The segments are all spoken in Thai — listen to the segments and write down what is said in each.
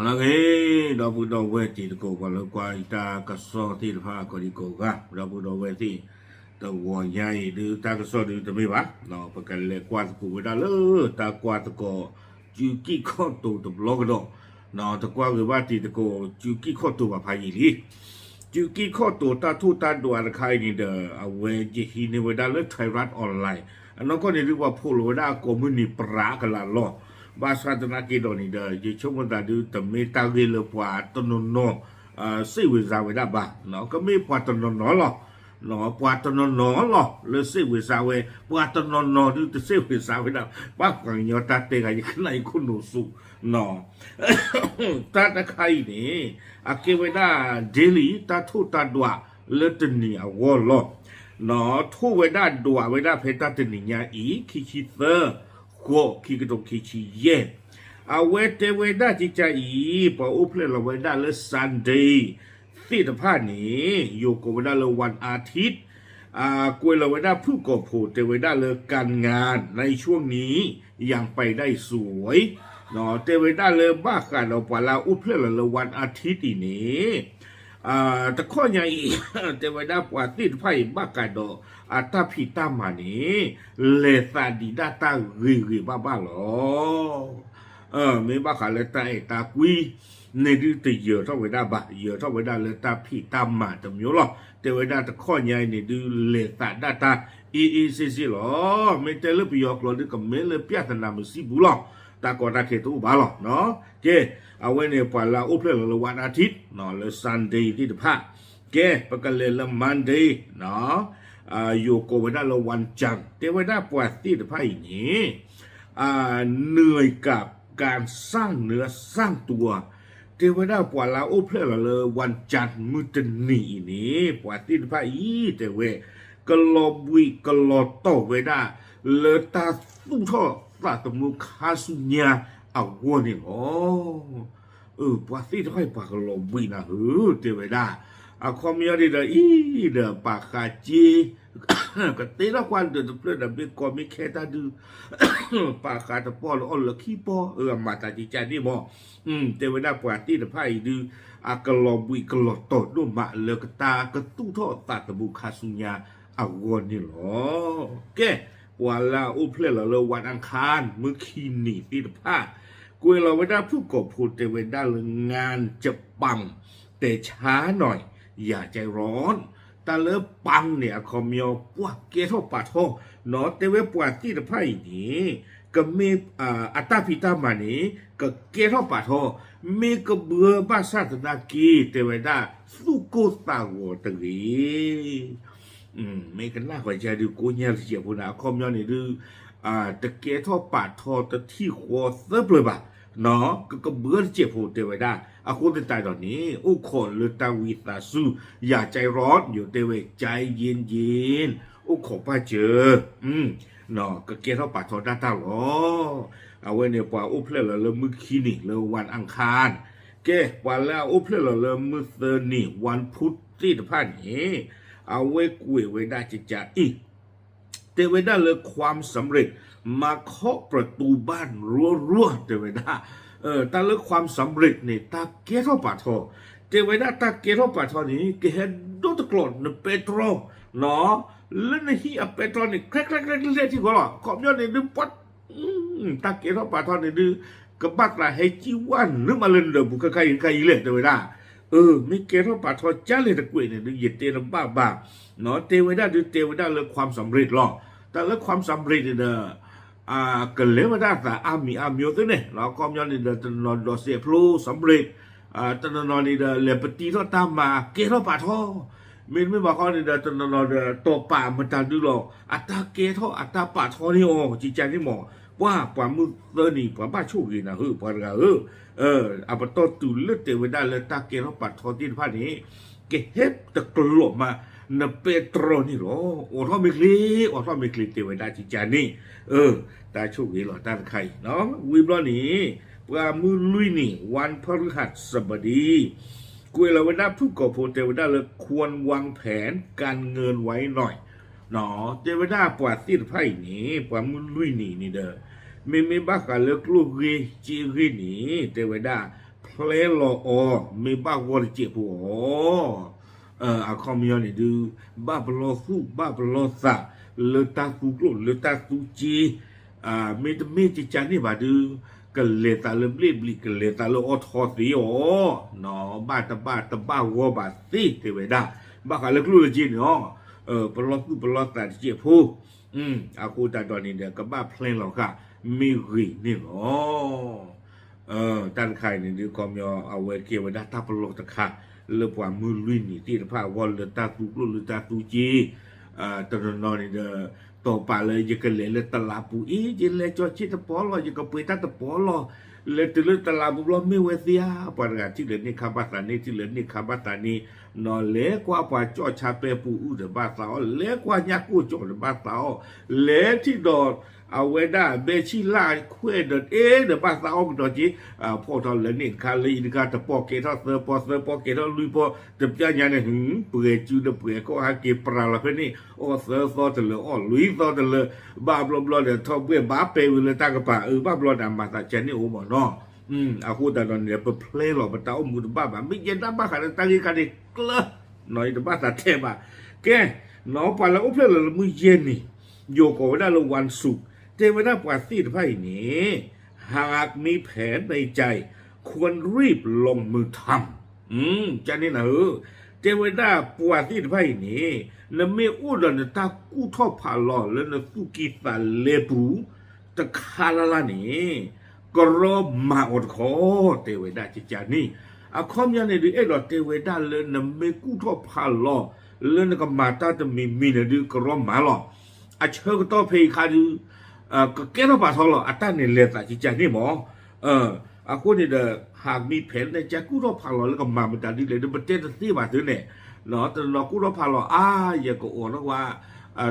అలాగే డబ్బుతో వేతి కోకలు క్వాయిట కసో తీర్ఫా కొరికోగా డబ్బుతో వేతి tàu gò nhai đưa ta có so đưa tao mấy bác nó phải cần lệ quan của người ta lỡ ta qua tao có chú kỹ khó tụ tập lo cái đó nó ta qua người ba thì tao có chú kỹ khó tụ và phải gì đi chú kỹ khó tụ ta thu ta đồ ăn khai gì đó à về chỉ hình người ta lỡ thay rát online nó có nên đi qua phụ người ta có muốn đi pra cái là lo basa tana ki do ni da ji chok mo ta du ta me ta ge lo pwa to no no a si we za we da ba no ka me pwa to no no lo no pwa to no no lo le si we za we pwa to no no du tu si we za we da ba kwa nyo ta te ga ji kana i ku no su no ta ta khai ni a ke we da daily ta thu ta dwa le te ni a wo lo no thu we da dwa we da phe ta te ni nya i ki ki the อ่าสิดก็ไม่ปวาตนนโนหรอกเนาะปวาตนนโนหรอกเลยสิวิซาเวปวาตนนโนดูแต่สิวิซาเวด้ากังยอตาเตกันยังไงคุณหนูสุเนาะตาอุ้มเพื่อลาเวด้าเลอร์โคคิกตคิชิเยอาเวเตเวดาจิจาอีปะอุเพลเวดาเลซันเดย์สิทธานี้อยู่กับเวดาเลวันอาทิตย์อ่ากวยเราไว้ได้ผู้ก่อผูดแต่ไว้ได้เลการงานในช่วงนี้ยังไปได้สวยเนาะแต่ไว้ได้เลบ้ากันเราปลาอุเพลเราวันอาทิตย์นี้ အာတခေါညာဤတေဝဒပွာတိဖိုင်ဘကတော့အတဖိတမနီလေသဒီဒတာရီရီဘဘလောအဲမေဘခလည်းတိုင်တာကွီနေဒီတေယောသဝေဒဘယောသဝေဒလေတဖိတမတမျိုးလောတေဝဒတခေါညာနေဒီလေသဒတာအေးအေးစစ်စစ်လောမေတလပြယောကလောဒီကမေလပြသနာမရှိဘူးလော หยื่อเท่าไว้ได้เลยตาพี่ตาหรอเนี่ยดื้อเลตาดาตาอีอีซีซีหรอไม่แต่เอกไปยอกหรอดื้อกับเมลเลยปียกนามือซีบุหรอตากอเคตูบาหรอเนาะเจเอาไว้ในปลาอุเพลละวันอาทิตย์เนาะเลยซันเดย์ที่ตะพาเกประกันเลยละมันเดย์เนาะอยู่กับไว้ได้ละวันจันทร์แต่ไว้ได้ปวดที่ตะพาอย่างนี้เหนื่อยกับการสร้างเนื้อสร้างตัวเทวดาปวดลาโอเพลละเลยวันจันทร์มือจะหนีนี่ปวดติดพระอีแต่เวกลอบวิกลอโตเวดาเลอตาสุท่อ ตาตมุคาสุญญาเอาวัวนี่โอ้เออปวดติดให้ปากลอบวินะเออเทวดาอาคอมยอดีเดออีเดอปากกาจีก็ตีละควันเดือดเปลือดเบกอมิแค่ตาดูปากกาตะปอลอ่อนละขี้ปอเออมาตาจิจานี่บ่อืมแต่เวลาปวดที่ตะไพ่ดูอากลอบุยกลอตอดูมาเลกตากระตู้ทอตาตะบุคาสุญญาอาวอนนี่หรอแก วดลาอุเพลละเลวันอังคารมือคีนีปีตผ้ากวยเราเวลาผู้กบพูดแต่เวลาเรื่องงานจะปัง แต่ช้าหน่อย อย่าใจร้อนตาเลิปังเนี่ยคอมยอปวดเกทอปาทอเนาะแต่เวปวดที่ตะไพ่นี้ก็มีอ่าอัตตาพิตามานี้ก็เกทอปาทอมีก็เบือบ้าศาสนากีแต่เวลาสุโกตาวตรี อืมไม่กันล่าหัวใจดูกูเนี่ยเสียพูนะคอมย้อนนี่ดูอ่าตะเกียทอปาทอตะที่หัวเซิบเลยบ่ะเนาะก็ก็เบื่อเจ็บหัวเตไว้ได้อาคุณเป็นตายตอนนี้อุคนหรือตาวิตาสู้อย่าใจร้อนอยู่เตวใจเย็นเย็นอุขอป้าเจอ อืมเนาะก็เกล้าปาทอด้าตาหรอเอาไว้เนี่ยป่าอุเพลละเลมือคีนี่เลวันอังคารเก้วันแล้วอุเพลละเลมือเซอร์นี่วันพุธที่ตะพันนี้ เอาไว้กุยไว้ได้จะจะอีกเทวดาเลยความสำเร็จ มาเคาะประตูบ้านรัวๆเทวดาเออตาเลิกความสำเร็จเนี่ยตาเกทอปาทอเทวดาตาเกทอปาทอนี้เกเห็นโดตะกรอนเปโตรเนาะแล้วในที่เปโตรนี่แครกๆๆๆที่เขาหรอขอบยอดนี่ดึงปัดตาเกทอปาทอนี่ดึงกบัดละให้จีวันนึกมาเล่นเดบุกใครใครเลยเทวดา เออไม่เกทอปาทอจ้าเลยตะกุยเนี่ยดึงเหยียดเตะบ้าบ้าๆเนาะเทวดาดูเทวดาเลยความสำเร็จหรอก แต่แล้วความสำเร็จเนี่ยอ่าก็เลยว่าได้แต่อามีอามีตัวเนี่ยเราก็มีนี่เดินนอนดอเสียพลูสำเร็จอ่าตอนนอนนี่เดินเลปตีทอตามมาเกทอปาทอมินไม่บอกเขาเนี่ยเดินตอนนอนเดินตัวป่ามันตา ว่าปามุเตนีปาบ้าชูกินะฮือปากะเออเอออับตอตุลเตวดาเลตาเกรปัดทอดินพานี้เกเฮบตะกลวมานเปโตรนี่หรอโอทอมิกลีโอทอมิกลีเตวดาจิจานี่เออตาชูกิหรอตาใครเนาะวิบลอนี่ปามือลุยนี่วันพฤหัสบดีกุยลาวดาผู้ก่อโพเตวดาเลควรวางแผนการเงินไว้หน่อยเนาะเทวดาปวดสิ้นไพ่หนีปวดมุนลุยนี่นี่เด้อ อมีบ้าวอร์เจ็บหัวเอออาคอมยอนนี่ดูบ้าบลอสุบ้าบลอสะเลตาสุกลเลตาสุจีอ่าเมตเมจิจานี่บาดูကလေတာလေဘလီဘလီကလေတာလောအထောစီယောနော်ဘာတဘာတဘာဝဘာစီတေဝဒါဘာကလေကလူကြီးနော်เออปลอตุปลอตาเจ็บผู้อืมอากูตาตอนนี้เนี่ยก็บ้าเพลงหรอกค่ะ มีรีนี่หรอเออตันไข่นี่ดีกอมยอเอาไว้เกี่ยวดาตาปลอตะค่ะเลปว่ามือลุยนี่ที่พาวอลเลตาตุกลุตาตุจีอ่าตอนนอนนี่เด้อต่อไปเลยจะกันเลยเลตลาปูอีจะเลยจอชิตปอลอจะก็เปตาตปอลอเลยตเลตลาบุลไม่เวเสียปานกาที่เหลือนี่คาบาตานี่ที่เหลือนี่คาบาตานี่ นอเล็กกว่าปาจอชาเปปูอุดบาสาวเล็กกว่ายักกูจอดบาสาวเล็กที่ดอดเอาไว้ได้เบชิลาคุยเดเอเดบาสาวดอจีอ่าพ่อทอเลนี่คาลีนกาตะปอเกทอเซอปอเซอปอเกทอลุยปอตะปะญาเนี่ยหึงเปื่อยจูเดเปื่อยก็หาเกปราละเพิ่นนี่โอเซอซอตะเลออลุยซอตะเลบาบลบลเดทอเปื่อยบาเปวิเลตากะปะเออบาบลดามาตาเจนี่โอมอเนาะ อืมaku dah don dia pe play lo bata o mudu baba mi je da ba ka ta gi ka de kla no i ba ta te ba ke no pa la o play lo mu ye ni yo ko da lo wan su เทวดาปาสีไพ่นี้ หากมีแผนในใจ ควรรีบลงมือทำอืมจะนี่นะเออเทวดาปาสีไพ่นี้แล้วไม่อู้ดนตากู้ทอพาลอแล้วนะสุกิตาเลปูตะคาลาลานี่ก็รอมาอดคอเทวดาจิจานี่อาคอมยันในดีเอรอเทวดาเลยนะไม่กู้ทอพาลอแล้วนก็มาตาตะมีมีนะดีก็รอมาหรออาเชอก็ต้องเพคาดู အာကဲတော့ပါသောလောအတနဲ့လက်တာကြီးကြနေမောအဲအခုနေတဲ့ဟာမီဖဲနဲ့ကြကူတော့ဖာလောလကမမတဒီလေဒပတဲ့သိပါတဲ့နဲ့နော်တလောကူတော့ဖာလောအာရကောတော့ကွာ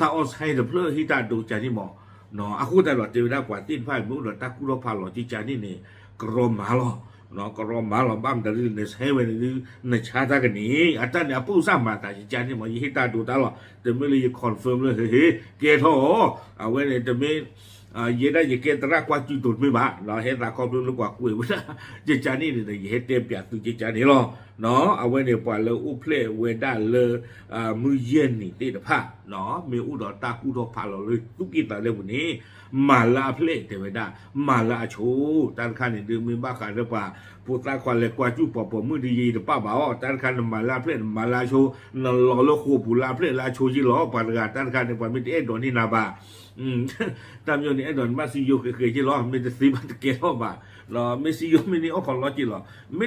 တာအော့ဆိုင်ဒပလဟီတာဒူကြနေမောနော်အခုတည်းတော့တေဝဒကွာတင်ဖိုင်မှုတော့တကူတော့ဖာလောကြီးကြနေနေကရောမာလော no koro malo bam dari nes heaven ni ne chata ke ni ata ne apu sa ma ta ji jani mo yi ta du ta lo de me le confirm le he he ke tho a we ne de me င်း à ye da ye ke tra kwa chu tu me ba la he da ko lu kwa ku ba je cha ni de ye te pya tu je cha ni lo no a we ne pa lo u ple we da le a mu ye ni te da pha no me u do ta ku do pha lo le tu ki ta le bu ni ma la ple te we da ma la chu tan khan ni de me ba ka de pa pu ta kwa le kwa chu po po mu di ye de pa ba o tan khan ma la ple ma la chu no lo lo khu pu la ple la chu ji lo pa ga tan khan ni pa mi te do ni na ba อืมตามโยนี่ไอ้ดอนมาซิโยเคยๆจิล้อไม่ได้ซีบัตเกล้อบ่าลอไม่ซิโยไม่นี่เอาของล้อจิล้อไม่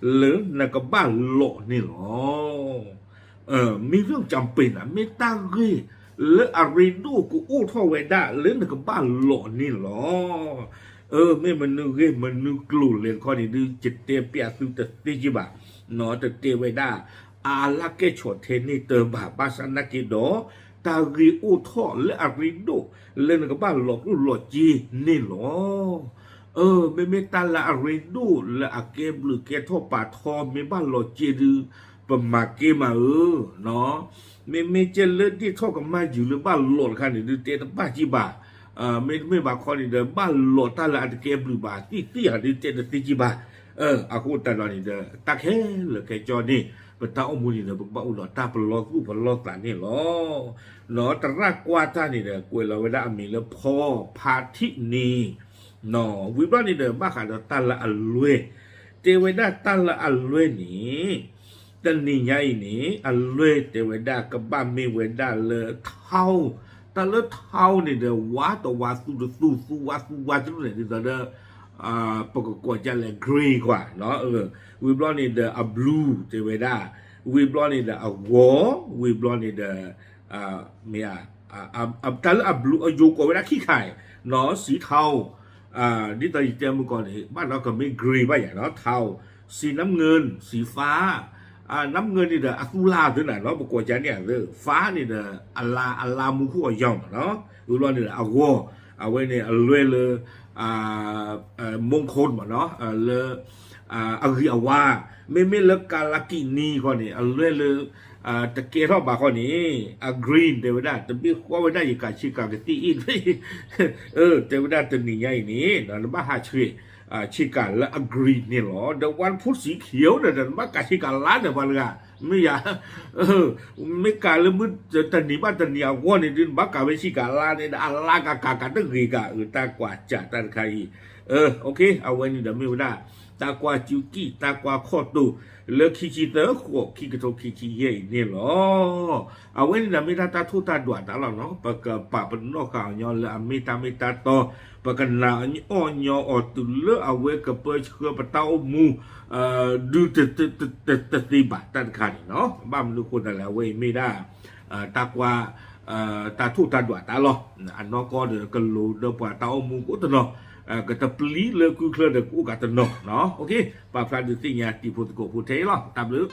หมอเลื่อนบ้าบ่าเนกบ้านเสาร์อีนี่เตเวดาเลยจะมีเรื่องจำเป็นในะเมตตาตารีกูอู้ท่อเวดาหรือนักบ้านโลนี่หรอเออมีเรื่องจำเป็นอะไม่ตารีหรืออารีดูกูอู้ท่อเวดาหรือนักบ้านโลนี่หรอเออไม่มันนึกเฮ้มันนึกกลุ่นเลยข้อนี้ดูจิตเตียเปียสุตติจิบะเนาะแต่เตเวดาอาลักเกชดเทนี่เติมบาบาสนักิโดตารีอุทอและอาริโดเล่นกับบ้านหลอกลูหลอกจีนี่หรอ เออไม่ไม่ตาละอาริโดและอาเกบหรือเกทอปาทอไม่บ้านหลอกจีดือประมาเกมาเออเนาะไม่ไม่เจริญที่ทอกับมาอยู่หรือบ้านหลอกคันนี่ดูเตตบ้าจีบาเออไม่ไม่บาคอนี่เดบ้านหลอกตาละอาเกบหรือบาที่ที่หาดูเตตติจีบาเอออากูตาลอนี่เดตาแค่เหลือแค่จอนี่ปตาอมูนี่เนบะอุลอตาปลอกูปลอตานี่ลอเนาะตรากว่าตานี่เดกวยลาเวดามีละเวิบานี่เมาขาดตาละอัลลวยเตเวดาตาละอัลลวยนี่ ตันนี่ใหญ่นี่อัลลวยเตเวดากะบ้ามีเวดาเลเท่าตาละเท่านี่เดวาตวาสุดสุสุวาสุวาจุนี่เดเดอ่าปกกว่าจะเลยกรีกว่าเนาะเออวีบลอนี่เดอะบลูเทเวดาวีบลอนี่เดอะวอวีบลอนี่เดอ่าเมียอ่าอ่าอ่าแต่ละบลูอายุก็เวลาขี้ไข่เนาะสีเทา นี่ตอนเตรียมก่อนนี่บ้านเราก็ไม่กรีบ้างอย่างเนาะเทาสีน้ำเงิน สีฟ้าน้ำเงินนี่เด้ออะคูลาถึงไหนเนาะประกวดจะเนี่ยเด้อฟ้านี่เด้ออัลลาอัลลามุคู่อยองเนาะอุลวนี่เด้ออโวอเอาไว้เนี่ยอร่อยเลยอ่าเอ่อมงคลหมดเนาะเลอ เออ่าอเอาวาไม่ไม่เลิกการลักกินีก่อนนี่อาเรื่องเลยอ่าตะเกียรอบาข้อนี้อ่ากรีนเดวดาตะบี้ว่าไว้ได้ยังการชิกากตีอินเออเดวดาตัวนี้ใหญ่นี่นะบ้าหาช่วยอ่าชิกาและอกรีนนี่หรอเดวันพุธสีเขียวเนี่ยนะบ้ากาชิกาล้านเดี๋ยวันละ ไม่อยากไม่กาเลยมึงตันนีบ้านตันนีเอวนี่ดินบักกาไม่ชิกาลาเนี่อัลลากากากาตั้งกีกาตากว่าจ่าตาใครเออโอเคเอาไว้นี่เดี๋ยวไม่ได้ตากว่าจิวกี้ตากว่าข้อตูเลือกขี้เตอขวบขี้กระทบขี้ขี้เย่เนี่ยหรอเอาไว้นี่เดี๋ยวไม่ได้ตาทุตาด่วนตลอดเนาะปะกะปะเป็นนอกข่าวยอนเลยอเมตาไม่ตาโตปะกันลาอันนี้อ้อนยออตุเลอเอาไว้กระเปิดเชื่อปะตูมู ตนกเนาะโอเคปาพลาดสิญาติพุทธโกพุทเทลตามลึก